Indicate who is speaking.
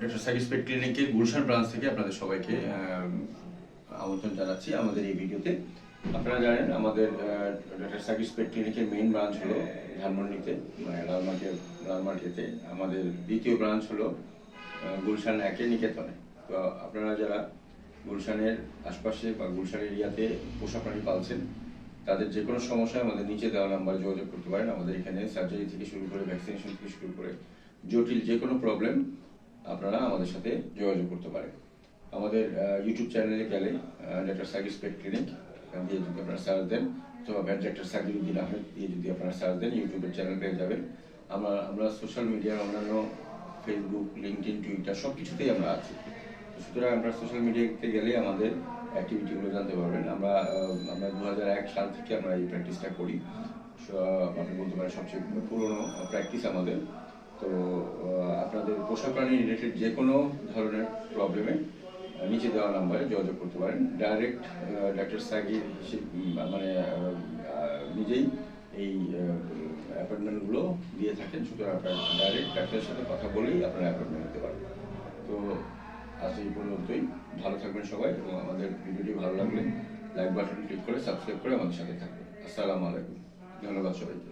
Speaker 1: Doctor Shakib পেট ক্লিনিকের Gulshan branch থেকে আপনাদের সবাইকে আমন্ত্রণ জানাচ্ছি আমাদের এই ভিডিওতে। আপনারা জানেন, আমাদের ডক্টর সাকিব পেট ক্লিনিকের মেইন ব্রাঞ্চ হলো ধানমন্ডিতে মানে লালমার্কেট লালমার্কেতে আমাদের দ্বিতীয় ব্রাঞ্চ হলো গুলশান একে নিকেতনে। তো আপনারা যারা গুলশানের আশপাশে বা গুলশান এরিয়াতে পোষা প্রাণী পালছেন তাদের যে কোনো সমস্যায় আমাদের নিচে দেওয়া নাম্বারে যোগাযোগ করতে পারেন। আমাদের এখানে সার্জারি থেকে শুরু করে ভ্যাকসিনেশন থেকে শুরু করে, জটিল যে কোনো প্রবলেম আপনারা আমাদের সাথে যোগাযোগ করতে পারেন। আমাদের ইউটিউব চ্যানেলে গেলে ডাক্তার সাকিব স্পেট ক্লিনিক দিয়ে যদি আপনারা সার্চ দেন, অথবা ডাক্তার সাকিবুদ্দিন আহমেদ দিয়ে যদি আপনারা সার্চ দেন ইউটিউবের চ্যানেল পেয়ে যাবেন। আমরা আমরা সোশ্যাল মিডিয়ার অন্যান্য ফেসবুক লিঙ্কডিন টুইটার সব কিছুতেই আমরা আছি। সুতরাং আমরা সোশ্যাল মিডিয়াতে গেলে আমাদের অ্যাক্টিভিটিগুলো জানতে পারবেন। আমরা আমরা দু হাজার এক সাল থেকে আমরা এই প্র্যাকটিসটা করি। আপনি বলতে পারেন সবচেয়ে পুরনো প্র্যাকটিস আমাদের। তো আপনাদের পোষা প্রাণী রিলেটেড যে কোনো ধরনের প্রবলেমে নিচে দেওয়া নাম্বারে যোগাযোগ করতে পারেন। ডাইরেক্ট ডাক্তার সাগির মানে নিজেই এই অ্যাপয়েন্টমেন্টগুলো দিয়ে থাকেন। সুতরাং আপনার ডাইরেক্ট ডাক্তারের সাথে কথা বলেই আপনারা অ্যাপয়েন্টমেন্ট নিতে পারবেন। তো আজ এই পর্যন্তই। ভালো থাকবেন সবাই এবং আমাদের ভিডিওটি ভালো লাগলে লাইক বাটন ক্লিক করে সাবস্ক্রাইব করে আমাদের সাথে থাকবেন। আসসালামু আলাইকুম। ধন্যবাদ সবাইকে।